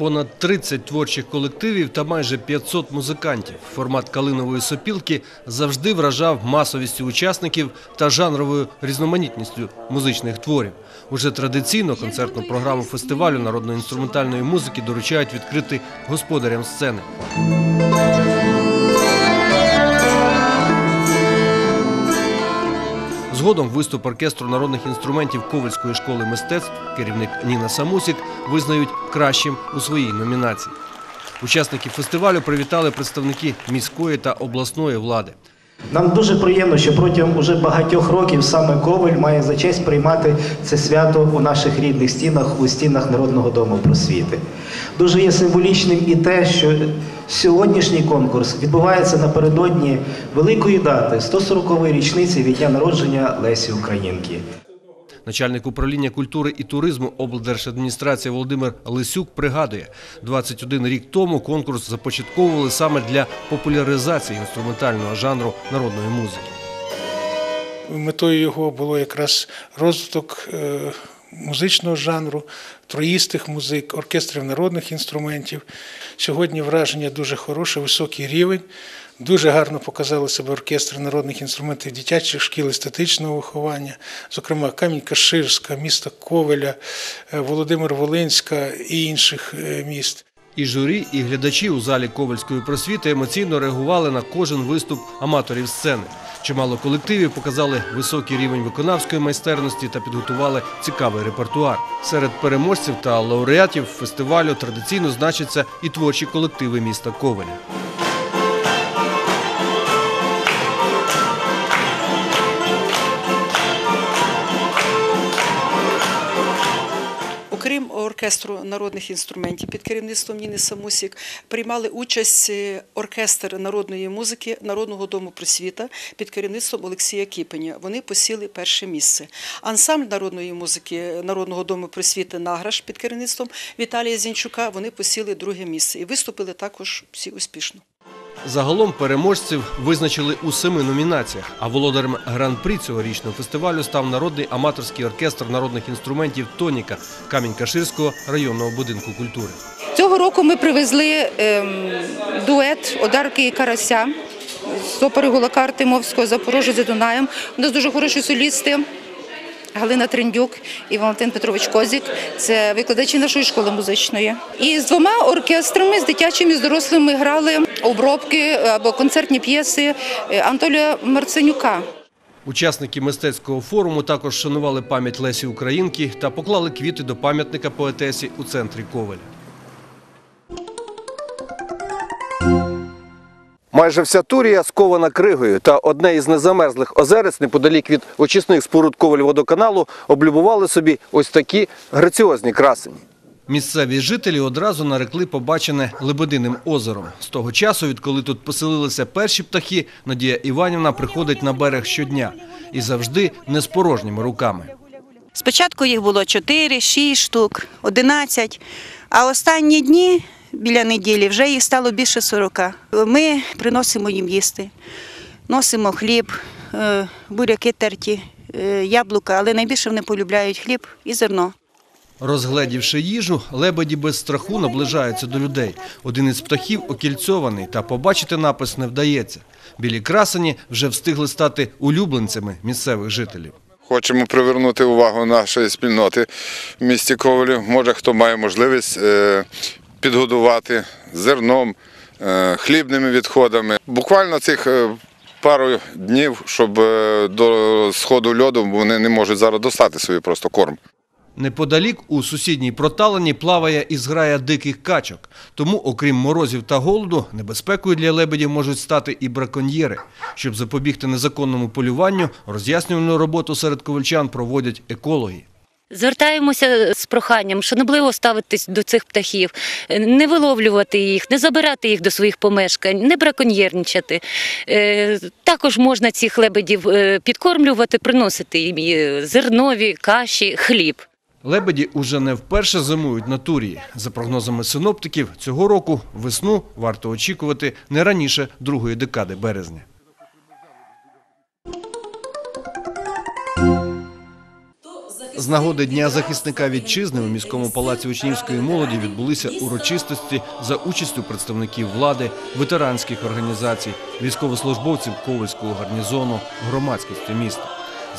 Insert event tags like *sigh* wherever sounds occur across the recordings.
Понад 30 творчих колективів та майже 500 музикантів. Формат калинової сопілки завжди вражав масовістю учасників та жанровою різноманітністю музичних творів. Уже традиційно концертну програму фестивалю народної інструментальної музики доручають відкрити господарям сцени. Згодом виступ оркестру народних інструментів Ковальської школи мистецтв, керівник Ніна Самусік, визнають кращим у своїй номінації. Учасники фестивалю привітали представники міської та обласної влади. Нам дуже приємно, що протягом уже багатьох років саме Коваль має за честь приймати це свято у наших рідних стінах, у стінах Народного дому просвіти. Дуже є символічним і те, що сьогоднішній конкурс відбувається напередодні великої дати 140-ї річниці від дня народження Лесі Українки. Начальник управління культури і туризму облдержадміністрації Володимир Лисюк пригадує, 21 рік тому конкурс започатковували саме для популяризації інструментального жанру народної музики. Метою його було якраз розвиток е, музичного жанру, троїстих музик, оркестрів народних інструментів. Сьогодні враження дуже хороше, високий рівень. Дуже гарно показали себе оркестри народних інструментів дитячих шкіл естетичного виховання, зокрема Камінь-Каширська, міста Ковеля, е, Володимир Волинська і інших е, міст. І журі, і глядачі у залі Ковальської просвіти емоційно реагували на кожен виступ аматорів сцени. Чимало колективів показали високий рівень виконавської майстерності та підготували цікавий репертуар. Серед переможців та лауреатів фестивалю традиційно значаться і творчі колективи міста Ковеля. Оркестру народних інструментів під керівництвом Ніни Самусік, приймали участь е, оркестр народної музики Народного дому просвіта під керівництвом Олексія Кіпеня. Вони посіли перше місце. Ансамбль народної музики Народного дому просвіти Награш під керівництвом Віталія Зінчука. Вони посіли друге місце і виступили також всі успішно. Загалом переможців визначили у семи номінаціях. А володарем гран-прі цьогорічного фестивалю став народний аматорський оркестр народних інструментів Тоніка Камінь-Каширського районного будинку культури. Цього року ми привезли ем, дует Одарки і Карася з опери Гулака Артемовського Запорожжя за Дунаєм. У нас дуже хороші солісти. Галина Трендюк і Валентин Петрович Козік це викладачі нашої школи музичної. І з двома оркестрами, з дитячими з дорослими грали обробки або концертні п'єси Антолія Марценюка. Учасники мистецького форуму також шанували пам'ять Лесі Українки та поклали квіти до пам'ятника поетесі у центрі Ковеля. Майже вся Турія скована кригою, та одне із незамерзлих озерець неподалік від очисних споруд Ковель водоканалу облюбували собі ось такі граціозні красені. Місцеві жителі одразу нарекли побачене Лебединим озером. З того часу, відколи тут поселилися перші птахи, Надія Іванівна приходить на берег щодня і завжди не з порожніми руками. Спочатку їх було 4, 6 штук, 11, а останні дні біля неділі вже їх стало більше 40. Ми приносимо їм їсти, носимо хліб, е, буряки терті, е, яблука, але найбільше вони полюбляють хліб і зерно. Розгледівши їжу, лебеді без страху наближаються до людей. Один із птахів окільцьований, та побачити напис не вдається. Білі красені вже встигли стати улюбленцями місцевих жителів. Хочемо привернути увагу нашої спільноти в місті Ковелі. Може, хто має можливість е, підгодувати зерном, е, хлібними відходами. Буквально цих е, пару днів, щоб е, до сходу льоду вони не можуть зараз достати собі просто корм. Неподалік у сусідній проталині плаває і зграя диких качок. Тому, окрім морозів та голоду, небезпекою для лебедів можуть стати і браконьєри. Щоб запобігти незаконному полюванню, роз'яснювальну роботу серед ковальчан проводять екологи. Звертаємося з проханням шанобливо ставитись до цих птахів, не виловлювати їх, не забирати їх до своїх помешкань, не браконьєрничати. Е, Також можна цих лебедів е, підкормлювати, приносити їм зернові, каші, хліб. Лебеді уже не вперше зимують на Турії. За прогнозами синоптиків, цього року весну варто очікувати не раніше другої декади березня. З нагоди Дня захисника вітчизни у міському палаці учнівської молоді відбулися урочистості за участю представників влади, ветеранських організацій, військовослужбовців Ковальського гарнізону, громадськості міста.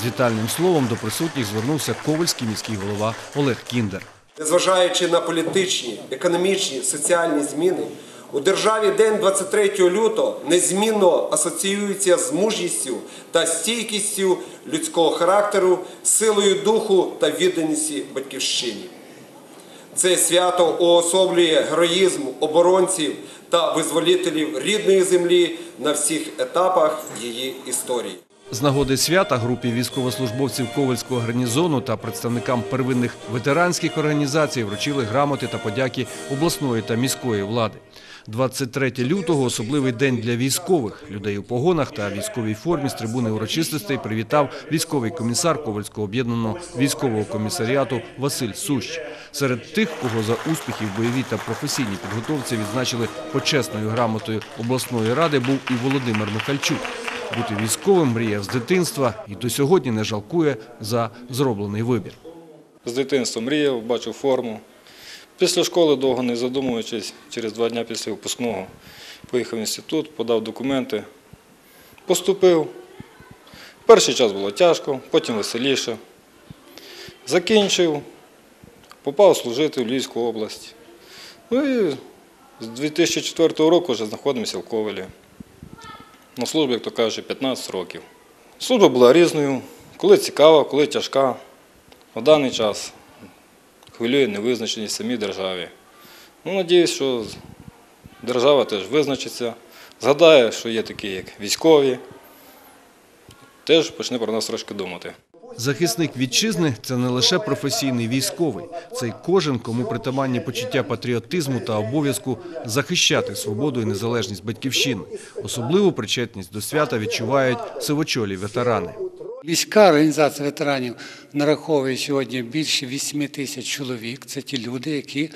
З вітальним словом до присутніх звернувся ковальський міський голова Олег Кіндер. Незважаючи на політичні, економічні, соціальні зміни, у державі День 23 лютого незмінно асоціюється з мужністю та стійкістю людського характеру, силою духу та відданості батьківщині. Це свято уособлює героїзм оборонців та визволителів рідної землі на всіх етапах її історії. З нагоди свята групі військовослужбовців Ковальського гарнізону та представникам первинних ветеранських організацій вручили грамоти та подяки обласної та міської влади. 23 лютого – особливий день для військових. Людей у погонах та військовій формі з трибуни урочистостей привітав військовий комісар Ковальського об'єднаного військового комісаріату Василь Сущ. Серед тих, кого за успіхи в бойовій та професійній підготовці відзначили почесною грамотою обласної ради, був і Володимир Михальчук. Бути військовим мріяв з дитинства і до сьогодні не жалкує за зроблений вибір. З дитинства мріяв, бачив форму. Після школи, довго не задумуючись, через два дні після випускного поїхав в інститут, подав документи, поступив. Перший час було тяжко, потім веселіше. Закінчив, попав служити в Львівську область. Ну і з 2004 року вже знаходимося в Ковелі. На службі, як то кажуть, 15 років. Служба була різною, коли цікава, коли тяжка. На даний час хвилює невизначеність самій державі. Ну, надіюсь, що держава теж визначиться, згадає, що є такі, як військові, теж почне про нас трошки думати. Захисник вітчизни – це не лише професійний військовий. Це й кожен, кому притаманні почуття патріотизму та обов'язку захищати свободу і незалежність батьківщини. Особливу причетність до свята відчувають сивочолі ветерани. Міська організація ветеранів нараховує сьогодні більше 8 тисяч чоловік. Це ті люди, які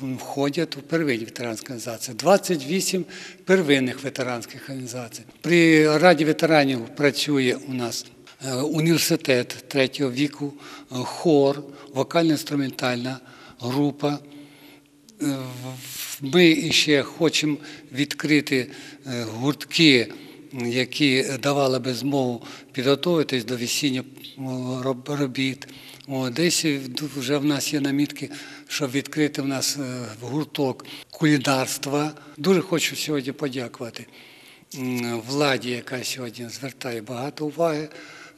входять у первинні ветеранські організації. 28 первинних ветеранських організацій. При Раді ветеранів працює у нас е, університет третього віку, е, хор, вокально-інструментальна група. Е, Ми ще хочемо відкрити гуртки, які давали би змогу підготуватись до весіння робіт. О, Десь вже в нас є намітки, щоб відкрити в нас е, гурток кулінарства. Дуже хочу сьогодні подякувати владі, яка сьогодні звертає багато уваги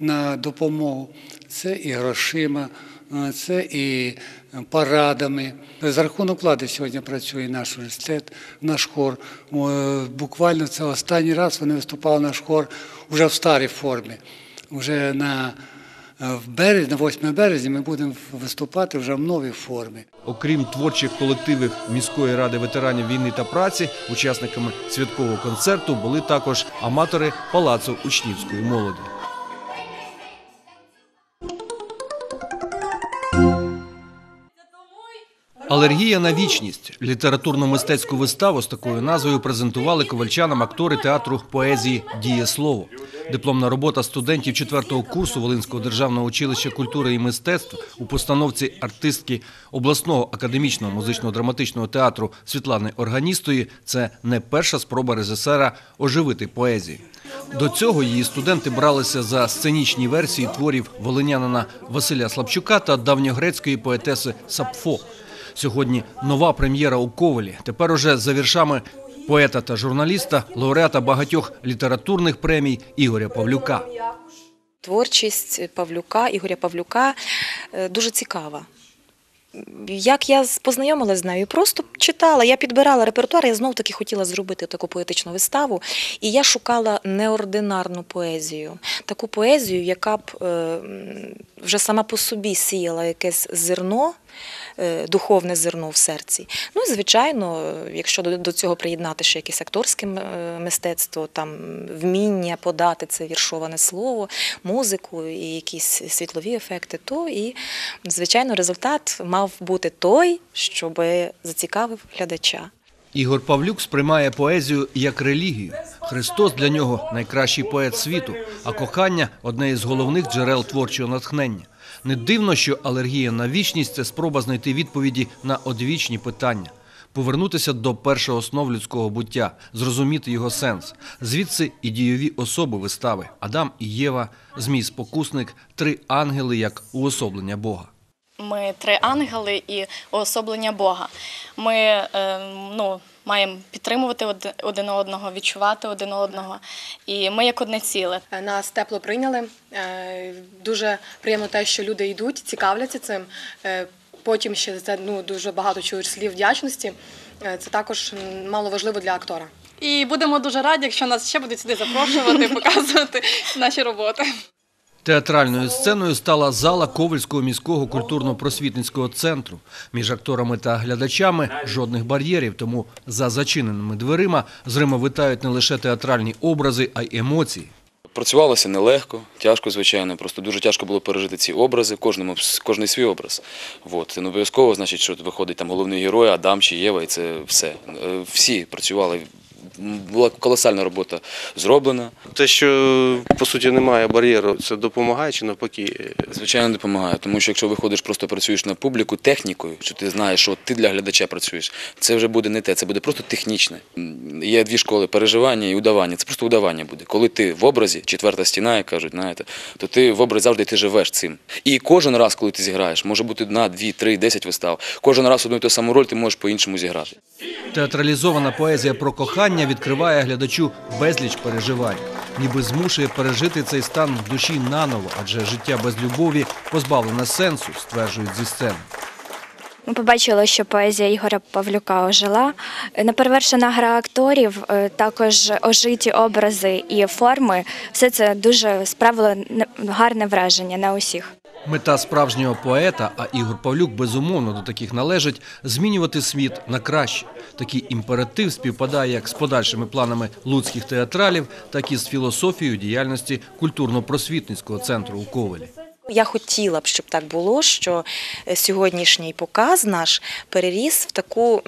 на допомогу. Це і грошима, це і парадами. За рахунок влади сьогодні працює наш університет, наш хор. Буквально це останній раз вони виступали наш хор вже в старій формі. Вже на е, в березні, на 8 березня ми будемо виступати вже в новій формі. Окрім творчих колективів міської ради ветеранів війни та праці, учасниками святкового концерту були також аматори палацу учнівської молоді. Алергія на вічність літературно-мистецьку виставу з такою назвою презентували ковальчанам актори театру поезії Дієслово. Дипломна робота студентів четвертого курсу Волинського державного училища культури і мистецтв у постановці артистки обласного академічного музично-драматичного театру Світлани Органістої це не перша спроба режисера оживити поезію. До цього її студенти бралися за сценічні версії творів волинянина Василя Слабчука та давньогрецької поетеси Сапфо. Сьогодні нова прем'єра у Ковелі. Тепер уже за віршами поета та журналіста, лауреата багатьох літературних премій Ігоря Павлюка. Творчість Павлюка, Ігоря Павлюка е, дуже цікава. Як я познайомилася з нею, просто читала, я підбирала репертуар, я знов таки хотіла зробити таку поетичну виставу, і я шукала неординарну поезію, таку поезію, яка б е, вже сама по собі сіяла якесь зерно, духовне зерно в серці. Ну і звичайно, е, якщо до, до цього приєднати ще якесь акторське е, мистецтво, там вміння подати це віршоване слово, музику і якісь світлові ефекти, то і звичайно результат мав бути той, щоб зацікавив глядача. Ігор Павлюк сприймає поезію як релігію. Христос для нього найкращий поет світу, а кохання одне із головних джерел творчого натхнення. Не дивно, що алергія на вічність це спроба знайти відповіді на одвічні питання. Повернутися до першого основ людського буття, зрозуміти його сенс. Звідси і дійові особи вистави Адам і Єва, Змій Спокусник, три ангели як уособлення Бога. Ми три ангели і уособлення Бога. Ми е, ну, маємо підтримувати один- одного, відчувати один одного. І ми як одне ціле. Нас тепло прийняли. Е, Дуже приємно те, що люди йдуть, цікавляться цим. Е, Потім ще це ну, дуже багато чуєш слів вдячності. Е, Це також мало важливо для актора. І будемо дуже раді, якщо нас ще будуть сюди запрошувати, *laughs* показувати наші роботи. Театральною сценою стала зала Ковальського міського культурно-просвітницького центру. Між акторами та глядачами жодних бар'єрів, тому за зачиненими дверима з витають не лише театральні образи, а й емоції. Працювалося нелегко, тяжко, звичайно. Просто дуже тяжко було пережити ці образи, кожному кожний свій образ. От. Не обов'язково, значить, що виходить там головний герой, Адам чи Єва, і це все. Е, Всі працювали. Була колосальна робота зроблена. Те, що по суті немає бар'єру, це допомагає чи навпаки? Звичайно, допомагає, тому що якщо виходиш, просто працюєш на публіку технікою, що ти знаєш, що ти для глядача працюєш, це вже буде не те, це буде просто технічне. Є дві школи переживання і удавання. Це просто удавання буде. Коли ти в образі, четверта стіна, як кажуть, знаєте, то ти в образі завжди ти живеш цим. І кожен раз, коли ти зіграєш, може бути одна, дві, три, десять вистав. Кожен раз одну і ту саму роль ти можеш по-іншому зіграти. Театралізована поезія про кохання відкриває глядачу безліч переживань, ніби змушує пережити цей стан в душі наново, адже життя без любові позбавлене сенсу, стверджують зі сцени. Ми побачили, що поезія Ігоря Павлюка ожила. Неперевершена гра акторів, е, також ожиті образи і форми. Все це дуже справило не- гарне враження на усіх. Мета справжнього поета, а Ігор Павлюк безумовно до таких належить, змінювати світ на краще. Такий імператив співпадає як з подальшими планами луцьких театралів, так і з філософією діяльності культурно-просвітницького центру у Ковелі. Я хотіла б, щоб так було, що сьогоднішній показ наш переріс в таку.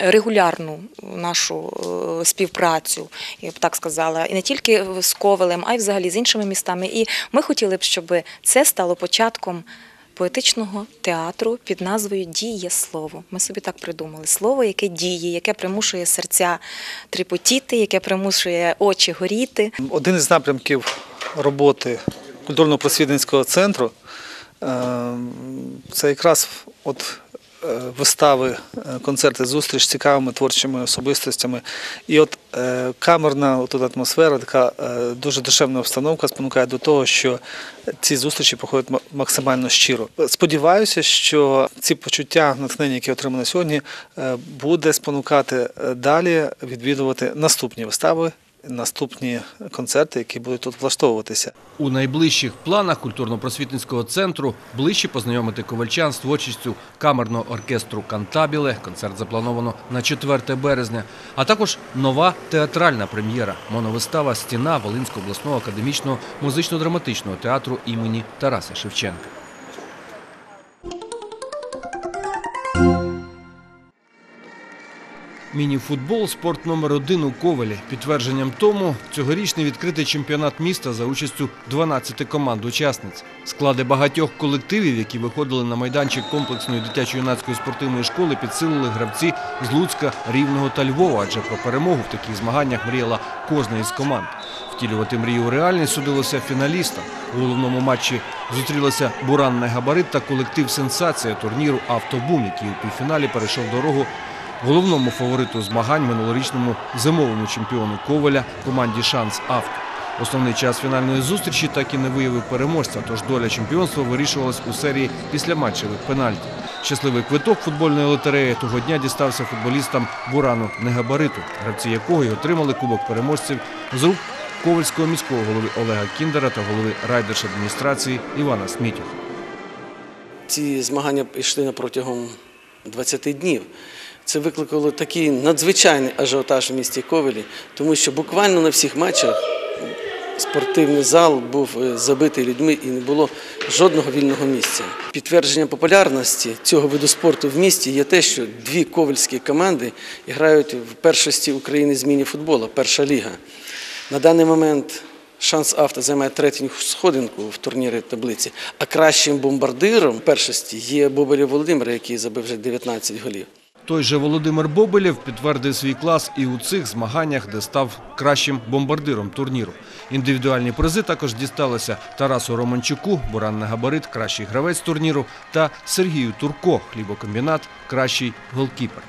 Регулярну нашу е, співпрацю, я б так сказала, і не тільки з Ковелем, а й взагалі з іншими містами. І ми хотіли б, щоб це стало початком поетичного театру під назвою Діє слово. Ми собі так придумали. Слово, яке діє, яке примушує серця тріпотіти, яке примушує очі горіти. Один із напрямків роботи культурно-просвітницького центру е, це якраз от вистави, е, концерти, зустріч з цікавими творчими особистостями. І от е, камерна тут атмосфера, така е, дуже душевна обстановка спонукає до того, що ці зустрічі проходять максимально щиро. Сподіваюся, що ці почуття, натхнення, які отримали сьогодні, е, буде спонукати е, далі відвідувати наступні вистави. Наступні концерти, які будуть тут влаштовуватися. У найближчих планах культурно-просвітницького центру ближче познайомити ковальчан з творчістю камерного оркестру Кантабіле. Концерт заплановано на 4 березня, а також нова театральна прем'єра моновистава Стіна Волинського обласного академічного музично-драматичного театру імені Тараса Шевченка. Міні-футбол – спорт номер один у Ковелі. Підтвердженням тому цьогорічний відкритий чемпіонат міста за участю 12 команд-учасниць. Склади багатьох колективів, які виходили на майданчик комплексної дитячо-юнацької спортивної школи, підсилили гравці з Луцька, Рівного та Львова, адже про перемогу в таких змаганнях мріяла кожна із команд. Втілювати мрію у реальність судилося фіналістам. У головному матчі зустрілися Буранний габарит та колектив «Сенсація» турніру «Автобум», який у півфіналі перейшов дорогу головному фавориту змагань минулорічному зимовому чемпіону Коваля команді Шанс Авто. Основний час фінальної зустрічі так і не виявив переможця, тож доля чемпіонства вирішувалась у серії післяматчевих пенальті. Щасливий квиток футбольної лотереї того дня дістався футболістам Бурану Негабариту, гравці якого й отримали кубок переможців з рук Ковальського міського голови Олега Кіндера та голови райдержадміністрації Івана Смітюха. Ці змагання йшли протягом 20 днів. Це викликало такий надзвичайний ажіотаж в місті Ковелі, тому що буквально на всіх матчах спортивний зал був е, забитий людьми і не було жодного вільного місця. Підтвердження популярності цього виду спорту в місті є те, що дві ковальські команди грають в першості України з міні-футболу, перша ліга. На даний момент Шанс Авто займає третю сходинку в турнірі таблиці, а кращим бомбардиром першості є Бобелів Володимир, який забив вже 19 голів. Той же Володимир Бобелєв підтвердив свій клас і у цих змаганнях, де став кращим бомбардиром турніру. Індивідуальні призи також дісталися Тарасу Романчуку, Буран на габарит, кращий гравець турніру, та Сергію Турко, хлібокомбінат, кращий голкіпер.